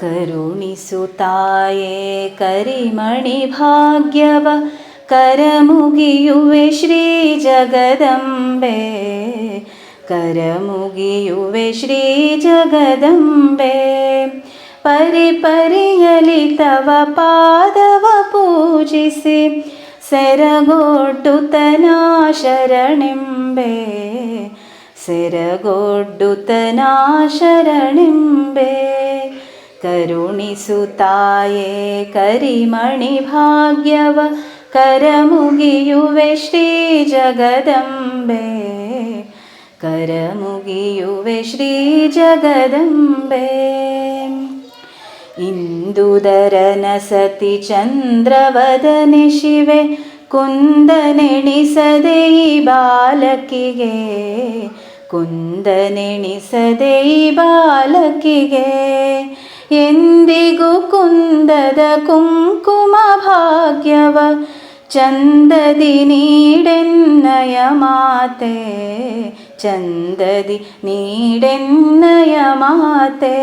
ಕರುಣಿಸುತ್ತಾಯೇ ಕರಿಮಣಿ ಭಾಗ್ಯವ ಕರಮುಗಿಯುವೆ ಶ್ರೀ ಜಗದಂಬೆ ಕರಮುಗಿಯುವೆ ಶ್ರೀ ಜಗದಂಬೆ ಪರಿ ಪರಿಯಲಿ ತವ ಪಾದವ ಪೂಜಿಸಿ ಸೆರಗೊಡ್ಡುತನ ಶರಣೆಂಬೆ ಸೆರಗೊಡ್ಡುತನ ಶರಣೆಂಬೆ ಕರುಣಿಸುತ್ತಾಯೇ ಕರಿಮಣಿ ಭಾಗ್ಯವ ಕರಮುಗಿಯುವೆ ಶ್ರೀ ಜಗದಂಬೆ ಕರಮುಗಿಯುವೆ ಶ್ರೀ ಜಗದಂಬೆ ಇಂದುದರನ ಸತಿ ಚಂದ್ರವದನೆ ಶಿವೆ ಕುಂದನೆಣಿಸದೆ ಈ ಬಾಲಕಿಗೆ ಕುಂದನೆಣಿಸದೆ ಈ ಬಾಲಕಿಗೆ ಎಂದಿಗೂ ಕುಂದದ ಕುಂಕುಮ ಭಾಗ್ಯವ ಚಂದದಿ ನೀಡೆನ್ನಯ ಮಾತೆ ಚಂದದಿ ನೀಡೆನ್ನಯ ಮಾತೆ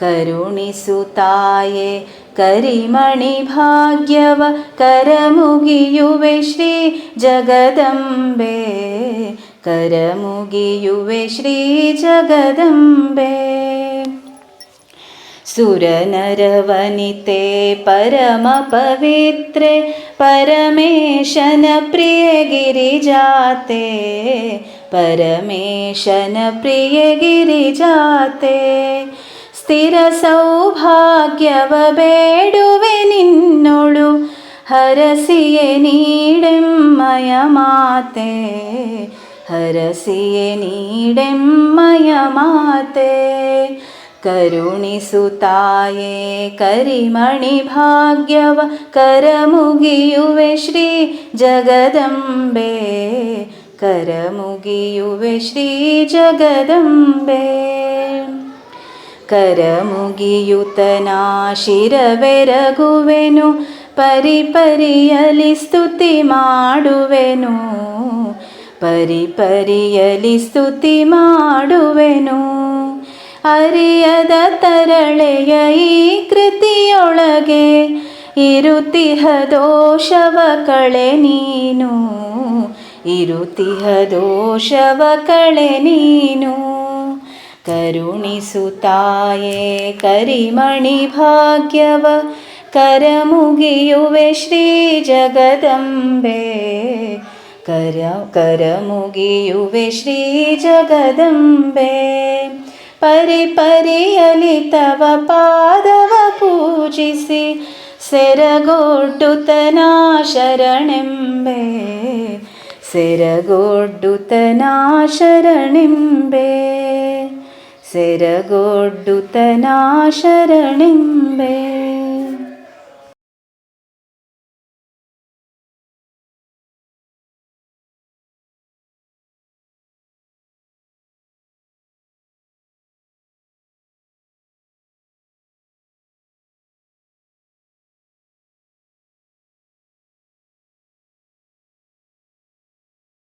ಕರುಣಿಸುತ್ತಾಯೇ ಕರಿಮಣಿ ಭಾಗ್ಯವ ಕರಮುಗಿಯುವೆ ಶ್ರೀ ಜಗದಂಬೆ करमुगियुवे श्रीजगदम्बे सुरनरवनिते परमपवित्रे परमेशन प्रियगिरिजाते परमेशन प्रियगिरिजाते स्थिरसौभाग्यवबेडुवे निळु हरसियनीडं मयमाते ಹರಸಿಯೆ ನೀಡೆಮ್ಮಯ ಮಾತೆ ಹರಸಿಯೆ ನೀಡೆಮ್ಮಯ ಮಾತೆ ಕರುಣಿಸುತ್ತಾಯೇ ಕರಿಮಣಿ ಭಾಗ್ಯವ ಕರಮುಗಿಯುವೆ ಶ್ರೀ ಜಗದಂಬೆ ಕರಮುಗಿಯುವೆ ಶ್ರೀ ಜಗದಂಬೆ ಕರಮುಗಿಯುತನ ಶಿರವೆರಗುವೆನು ಪರಿ ಪರಿಯಲಿ ಸ್ತುತಿ ಮಾಡುವೆನು ಪರಿ ಪರಿಯಲಿ ಸ್ತುತಿ ಮಾಡುವೆನು ಅರಿಯದ ತರಳೆಯ ಈ ಕೃತಿಯೊಳಗೆ ಇರುತಿಹ ದೋಷವ ಕಳೆ ನೀನು ಇರುತಿಹ ದೋಷವ ಕಳೆ ನೀನು ಕರುಣಿಸುತ್ತಾಯೇ ಕರಿಮಣಿ ಭಾಗ್ಯವ ಕರಮುಗಿಯುವೆ ಶ್ರೀ ಜಗದಂಬೆ कर करमुगियुवे श्रीजगदम्बे परि परियलितव पादव पूजिसि सिरगोड्डुतना शरणिम्बे सिरगोड्डुतना शरणिम्बे सिरगोड्डुतना शरणिम्बे